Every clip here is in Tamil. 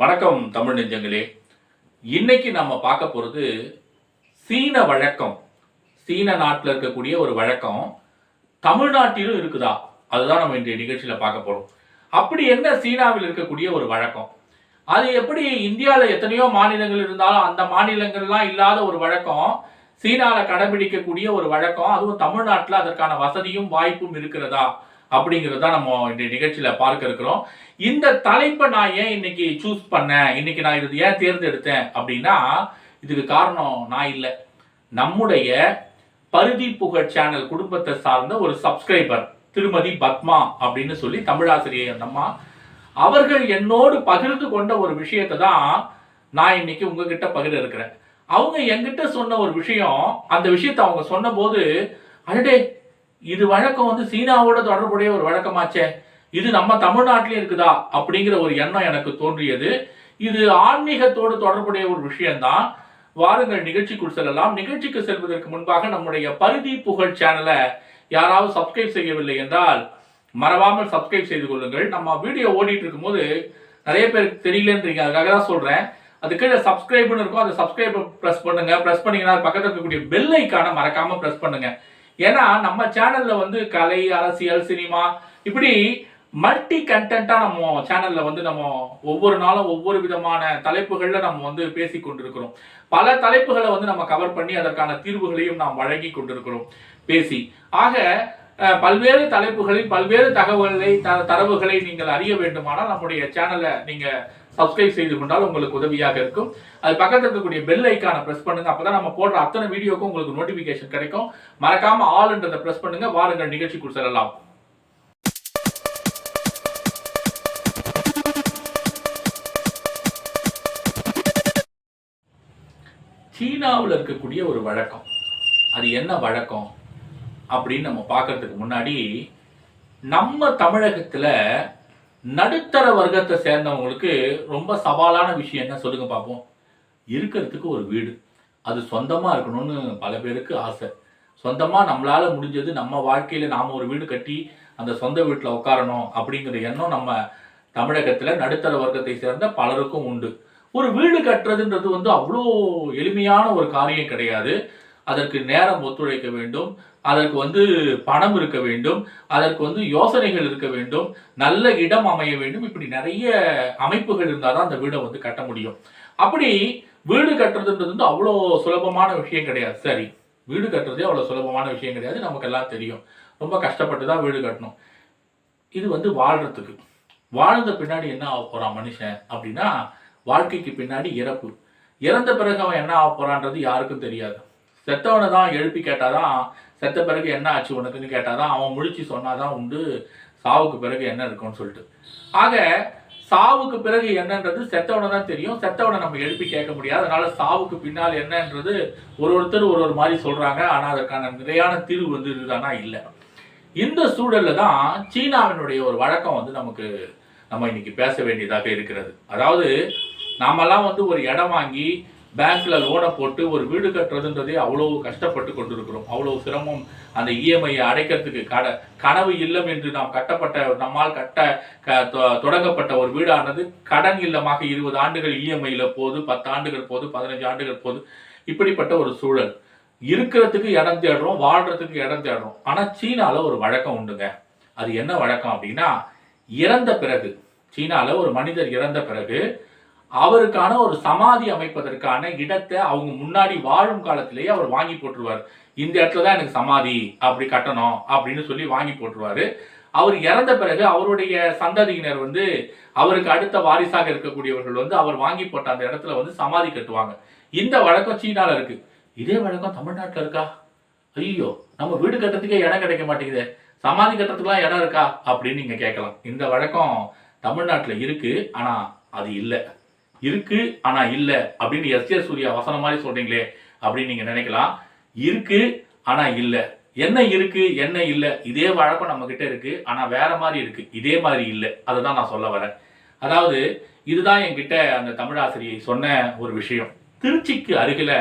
வணக்கம் தமிழ் நெஞ்சங்களே. இன்னைக்கு நம்ம பார்க்க போகிறது சீன வழக்கம். சீன நாட்டில் இருக்கக்கூடிய ஒரு வழக்கம் தமிழ்நாட்டிலும் இருக்குதா? அதுதான் நம்ம இன்றைய நிகழ்ச்சியில் பார்க்க போகிறோம் அப்படி என்ன சீனாவில் இருக்கக்கூடிய ஒரு வழக்கம்? அது எப்படி இந்தியாவில் எத்தனையோ மாநிலங்கள் இருந்தாலும் அந்த மாநிலங்கள்லாம் இல்லாத ஒரு வழக்கம் சீனாவில் கடைபிடிக்கக்கூடிய ஒரு வழக்கம் அதுவும் தமிழ்நாட்டில் அதற்கான வசதியும் வாய்ப்பும் இருக்கிறதா? அப்படிங்கிறது தான் நம்ம இன்றைய நிகழ்ச்சியில் பார்க்க இருக்கிறோம். இந்த தலைப்பை நான் ஏன் இன்னைக்கு சூஸ் பண்ணேன்? இன்னைக்கு நான் இது ஏன் தேர்ந்தெடுத்தேன் அப்படின்னா இதுக்கு காரணம் நான் இல்லை. நம்முடைய பருதி புகழ் சேனல் குடும்பத்தை சார்ந்த ஒரு சப்ஸ்கிரைபர் திருமதி பத்மா அப்படின்னு சொல்லி தமிழாசிரியர் அம்மா அவர்கள் என்னோடு பகிர்ந்து கொண்ட ஒரு விஷயத்தை தான் நான் இன்னைக்கு உங்ககிட்ட பகிர இருக்கிறேன். அவங்க என்கிட்ட சொன்ன ஒரு விஷயம் அந்த விஷயத்தை அவங்க சொன்னபோது அடடே இது வழக்கம் வந்து சீனாவோட தொடர்புடைய ஒரு வழக்கமாச்சே. இது நம்ம தமிழ்நாட்டிலே இருக்குதா அப்படிங்கிற ஒரு எண்ணம் எனக்கு தோன்றியது. இது ஆன்மீகத்தோடு தொடர்புடைய ஒரு விஷயம்தான். வாருங்கள் நிகழ்ச்சிக்குள் செல்லலாம். நிகழ்ச்சிக்கு செல்வதற்கு முன்பாக நம்முடைய பருதி புகழ் சேனலை யாராவது சப்ஸ்கிரைப் செய்யவில்லை என்றால் மறவாமல் சப்ஸ்கிரைப் செய்து கொள்ளுங்கள். நம்ம வீடியோ ஓடிட்டு இருக்கும்போது நிறைய பேருக்கு தெரியலன்றீங்க. அதுக்காக தான் சொல்றேன். அது கீழே சப்ஸ்கிரைப்னு இருக்கும். அந்த சப்ஸ்கிரைப் ப்ரெஸ் பண்ணுங்க. ப்ரெஸ் பண்ணீங்கன்னா பக்கத்தில் இருக்கக்கூடிய பெல் ஐக்கான மறக்காம ப்ரெஸ் பண்ணுங்க. ஏன்னா நம்ம சேனல்ல வந்து கலை அரசியல் சினிமா இப்படி மல்டி கண்டென்ட்டாக நம்ம சேனல்ல வந்து நம்ம ஒவ்வொரு நாளும் ஒவ்வொரு விதமான தலைப்புகள்ல நம்ம வந்து பேசி கொண்டிருக்கிறோம். பல தலைப்புகளை வந்து நம்ம கவர் பண்ணி அதற்கான தீர்வுகளையும் நாம் வழங்கி கொண்டிருக்கிறோம். பேசி. ஆக பல்வேறு தலைப்புகளில் பல்வேறு தகவல்களை தரவுகளை நீங்கள் அறிய வேண்டுமானால் நம்முடைய சேனலை நீங்கள் சப்ஸ்கிரைப் செய்து கொண்டால் உங்களுக்கு உதவியாக இருக்கும். அது பக்கத்தில் இருக்கக்கூடிய பெல் ஐக்கானை பிரஸ் பண்ணுங்க. அப்பதான் நம்ம போடுற அத்தனை வீடியோக்கும் உங்களுக்கு நோட்டிபிகேஷன் கிடைக்கும். மறக்காம ஆல்ன்றதை பிரஸ் பண்ணுங்க. வாருங்கள் நிகழ்ச்சிக்குள் செல்லலாம். சீனாவில் இருக்கக்கூடிய ஒரு வழக்கம். அது என்ன வழக்கம்? அப்படின்னு நம்ம பார்க்கறதுக்கு முன்னாடி நம்ம தமிழகத்தில் நடுத்தர வர்க்கத்தை சேர்ந்தவங்களுக்கு ரொம்ப சவாலான விஷயம் என்ன சொல்லுங்க பார்ப்போம் இருக்கிறதுக்கு ஒரு வீடு. அது சொந்தமாக இருக்கணும்னு பல பேருக்கு ஆசை. சொந்தமாக நம்மளால் முடிஞ்சது நம்ம வாழ்க்கையில் நாம் ஒரு வீடு கட்டி அந்த சொந்த வீட்டில் உட்காரணும் அப்படிங்கிற எண்ணம் நம்ம தமிழகத்தில் நடுத்தர வர்க்கத்தை சேர்ந்த பலருக்கும் உண்டு. ஒரு வீடு கட்டுறதுன்றது வந்து அவ்வளோ எளிமையான ஒரு காரியம் கிடையாது. அதற்கு நேரம் ஒத்துழைக்க வேண்டும். அதற்கு வந்து பணம் இருக்க வேண்டும். அதற்கு வந்து யோசனைகள் இருக்க வேண்டும். நல்ல இடம் அமைய வேண்டும். இப்படி நிறைய அமைப்புகள் இருந்தால் தான் அந்த வீடை வந்து கட்ட முடியும். அப்படி வீடு கட்டுறதுன்றது வந்து அவ்வளோ சுலபமான விஷயம் கிடையாது. சரி வீடு கட்டுறதே அவ்வளோ சுலபமான விஷயம் கிடையாது. நமக்கு எல்லாம் தெரியும். ரொம்ப கஷ்டப்பட்டு தான் வீடு கட்டணும். இது வந்து வாழ்கிறதுக்கு வாழ்ந்த பின்னாடி என்ன ஆக போகிறான் மனுஷன் அப்படின்னா வாழ்க்கைக்கு பின்னாடி இறப்பு. இறந்த பிறகு அவன் என்ன ஆக போகிறான்றது யாருக்கும் தெரியாது. செத்தவனை தான் எழுப்பி கேட்டாதான் செத்த பிறகு என்ன ஆச்சு உனக்குன்னு கேட்டாதான் அவன் முழிச்சு சொன்னாதான் உண்டு சாவுக்கு பிறகு என்ன இருக்கும்னு சொல்லிட்டு. ஆக சாவுக்கு பிறகு என்னன்றது செத்தவனை தான் தெரியும். செத்தவனை நம்ம எழுப்பி கேட்க முடியாது. அதனால சாவுக்கு பின்னால் என்னன்றது ஒரு ஒருத்தர் ஒரு ஒரு மாதிரி சொல்றாங்க. ஆனா அதற்கான நிறையான தீர்வு வந்து இதுதானா இல்லை. இந்த சூழல்ல தான் சீனாவினுடைய ஒரு வழக்கம் வந்து நமக்கு நம்ம இன்னைக்கு பேச வேண்டியதாக இருக்கிறது. அதாவது நாமெல்லாம் வந்து ஒரு இடம் வாங்கி பேங்க்ல லோனை போட்டு ஒரு வீடு கட்டுறதுன்றதே அவ்வளோ கஷ்டப்பட்டு கொண்டிருக்கிறோம். அவ்வளோ சிரமம் அந்த இஎம்ஐயை அடைக்கிறதுக்கு கட கனவு இல்லம் என்று நாம் கட்டப்பட்ட நம்மால் கட்ட க- தொ- தொடங்கப்பட்ட ஒரு வீடானது கடன் இல்லமாக இருபது ஆண்டுகள் இஎம்ஐயில் போது பத்து ஆண்டுகள் போது பதினஞ்சு ஆண்டுகள் போது இப்படிப்பட்ட ஒரு சூழல். இருக்கிறதுக்கு இடம் தேடுறோம் வாழ்றதுக்கு இடம் தேடுறோம். ஆனால் சீனாவில் ஒரு வழக்கம் உண்டுங்க. அது என்ன வழக்கம் அப்படின்னா இறந்த பிறகு சீனாவில் ஒரு மனிதர் இறந்த பிறகு அவருக்கான ஒரு சமாதி அமைப்பதற்கான இடத்தை அவங்க முன்னாடி வாழும் காலத்திலேயே அவர் வாங்கி போட்டுருவார். இந்த இடத்துல தான் எனக்கு சமாதி அப்படி கட்டணும் அப்படின்னு சொல்லி வாங்கி போட்டுருவாரு. அவர் இறந்த பிறகு அவருடைய சந்ததியினர் வந்து அவருக்கு அடுத்த வாரிசாக இருக்கக்கூடியவர்கள் வந்து அவர் வாங்கி போட்ட அந்த இடத்துல வந்து சமாதி கட்டுவாங்க. இந்த வழக்கம் சீனால இருக்கு. இதே வழக்கம் தமிழ்நாட்டில் இருக்கா? ஐயோ நம்ம வீடு கட்டுறதுக்கே இடம் கிடைக்க மாட்டேங்குதே. சமாதி கட்டுறதுக்குலாம் இடம் இருக்கா? அப்படின்னு நீங்க கேட்கலாம். இந்த வழக்கம் தமிழ்நாட்டில் இருக்கு ஆனா அது இல்லை. இருக்கு ஆனா இல்ல அப்படின்னு எஸ். ஏ சூர்யா வசனம் மாதிரி சொல்றீங்களே அப்படின்னு நீங்க நினைக்கலாம். இருக்கு ஆனா இல்ல. என்ன இருக்கு என்ன இல்ல? இதே வழக்கம் நம்ம கிட்ட இருக்கு ஆனா வேற மாதிரி இருக்கு. இதே மாதிரி இல்லை. அதை தான் நான் சொல்ல வரேன். அதாவது இதுதான் என்கிட்ட அந்த தமிழாசிரியை சொன்ன ஒரு விஷயம். திருச்சிக்கு அருகில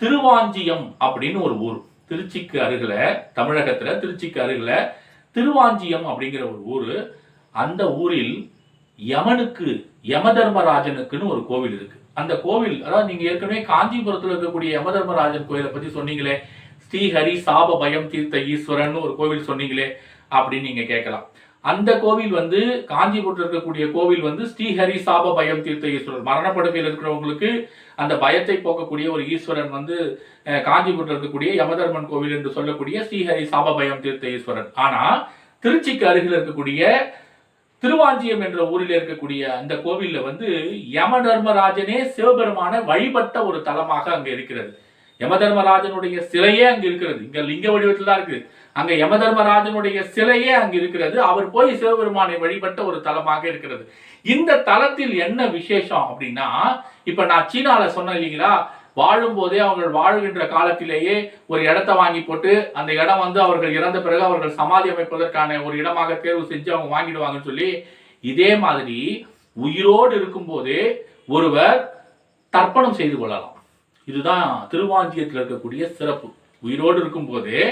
திருவாஞ்சியம் அப்படின்னு ஒரு ஊர். திருச்சிக்கு அருகில தமிழகத்துல திருச்சிக்கு அருகில திருவாஞ்சியம் அப்படிங்கிற ஒரு ஊர். அந்த ஊரில் யமனுக்கு யமதர்மராஜனுக்குன்னு ஒரு கோவில் இருக்கு. அந்த கோவில் அதாவது நீங்க ஏற்கனவே காஞ்சிபுரத்தில் இருக்கக்கூடிய யமதர்மராஜன் கோயிலை பத்தி சொன்னீங்களே ஸ்ரீஹரி சாப பயம் தீர்த்த ஈஸ்வரன் ஒரு கோவில் சொன்னீங்களே அப்படின்னு நீங்க கேட்கலாம். அந்த கோவில் வந்து காஞ்சிபுரத்தில் இருக்கக்கூடிய கோவில் வந்து ஸ்ரீஹரி சாப பயம் தீர்த்த ஈஸ்வரர். மரணப்படுக்கையில் இருக்கிறவங்களுக்கு அந்த பயத்தை போக்கக்கூடிய ஒரு ஈஸ்வரன் வந்து காஞ்சிபுரத்தில் இருக்கக்கூடிய யமதர்மன் கோவில் என்று சொல்லக்கூடிய ஸ்ரீஹரி சாப பயம் தீர்த்த ஈஸ்வரன். ஆனா திருச்சிக்கு அருகில் இருக்கக்கூடிய திருவாஞ்சியம் என்ற ஊரில் இருக்கக்கூடிய அந்த கோவிலில் வந்து யம தர்மராஜனே சிவபெருமான வழிபட்ட ஒரு தலமாக அங்க இருக்கிறது. யம தர்மராஜனுடைய சிலையே அங்க இருக்கிறது. இங்க லிங்க வடிவத்தில் தான் இருக்கு. அங்க யம தர்மராஜனுடைய சிலையே அங்க இருக்கிறது. அவர் போய் சிவபெருமானை வழிபட்ட ஒரு தலமாக இருக்கிறது. இந்த தலத்தில் என்ன விசேஷம் அப்படின்னா இப்ப நான் சீனால சொன்னேன் இல்லைங்களா? வாழும் போதே அவர்கள் வாழுகின்ற காலத்திலேயே ஒரு இடத்த வாங்கி போட்டு அந்த இடம் வந்து அவர்கள் இறந்த பிறகு அவர்கள் சமாதி அமைப்பதற்கான ஒரு இடமாக தேர்வு செஞ்சு அவங்க வாங்கிடுவாங்கன்னு சொல்லி இதே மாதிரி உயிரோடு இருக்கும்போதே ஒருவர் தர்ப்பணம் செய்து கொள்ளலாம். இதுதான் திருவாஞ்சியத்தில் இருக்கக்கூடிய சிறப்பு. உயிரோடு இருக்கும்போதே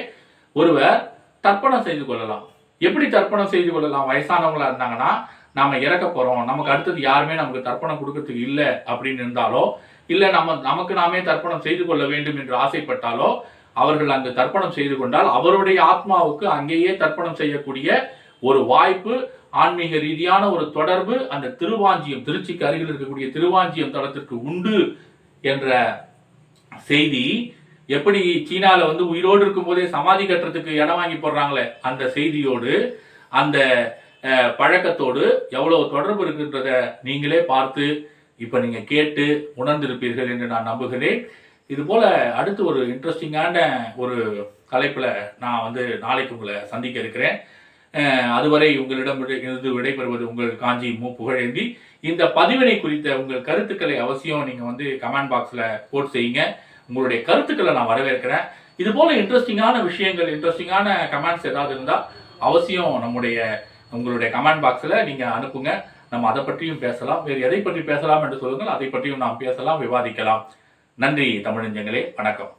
ஒருவர் தர்ப்பணம் செய்து கொள்ளலாம். எப்படி தர்ப்பணம் செய்து கொள்ளலாம்? வயசானவங்களா இருந்தாங்கன்னா நாம இறக்க போறோம். நமக்கு அடுத்தது யாருமே நமக்கு தர்ப்பணம் கொடுக்கறதுக்கு இல்லை அப்படின்னு இருந்தாலோ இல்லை நம்ம நமக்கு நாமே தர்ப்பணம் செய்து கொள்ள வேண்டும் என்று ஆசைப்பட்டாலோ அவர்கள் அங்கு தர்ப்பணம் செய்து கொண்டால் அவருடைய ஆத்மாவுக்கு அங்கேயே தர்ப்பணம் செய்யக்கூடிய ஒரு வாய்ப்பு ஆன்மீக ரீதியான ஒரு தொடர்பு அந்த திருவாஞ்சியம் திருச்சிக்கு அருகில் இருக்கக்கூடிய திருவாஞ்சியம் தளத்திற்கு உண்டு என்ற செய்தி எப்படி சீனால வந்து உயிரோடு இருக்கும்போதே சமாதி கட்டுறதுக்கு இடம் வாங்கி போடுறாங்களே அந்த செய்தியோடு அந்த பழக்கத்தோடு எவ்வளவு தொடர்பு இருக்குன்றத நீங்களே பார்த்து இப்போ நீங்கள் கேட்டு உணர்ந்திருப்பீர்கள் என்று நான் நம்புகிறேன். இது போல் அடுத்து ஒரு இன்ட்ரெஸ்டிங்கான ஒரு தலைப்பில் நான் வந்து நாளைக்கு உங்களை சந்திக்க இருக்கிறேன். அதுவரை உங்களிடம் விடை- இருந்து விடைபெறுவது உங்கள் காஞ்சி மு. புகழேந்தி. இந்த பதிவினை குறித்த உங்கள் கருத்துக்களை அவசியம் நீங்கள் வந்து கமெண்ட் பாக்ஸில் போட் செய்யுங்க. உங்களுடைய கருத்துக்களை நான் வரவேற்கிறேன். இது போல் இன்ட்ரெஸ்டிங்கான விஷயங்கள் இன்ட்ரெஸ்டிங்கான கமெண்ட்ஸ் ஏதாவது இருந்தால் அவசியம் நம்முடைய உங்களுடைய கமெண்ட் பாக்ஸில் நீங்கள் அனுப்புங்க. நம்ம அதை பற்றியும் பேசலாம் வேறு எதை பற்றி பேசலாம் என்று சொல்லுங்கள் அதை பற்றியும் நாம் பேசலாம் விவாதிக்கலாம். நன்றி தமிழஞ்சங்களே வணக்கம்.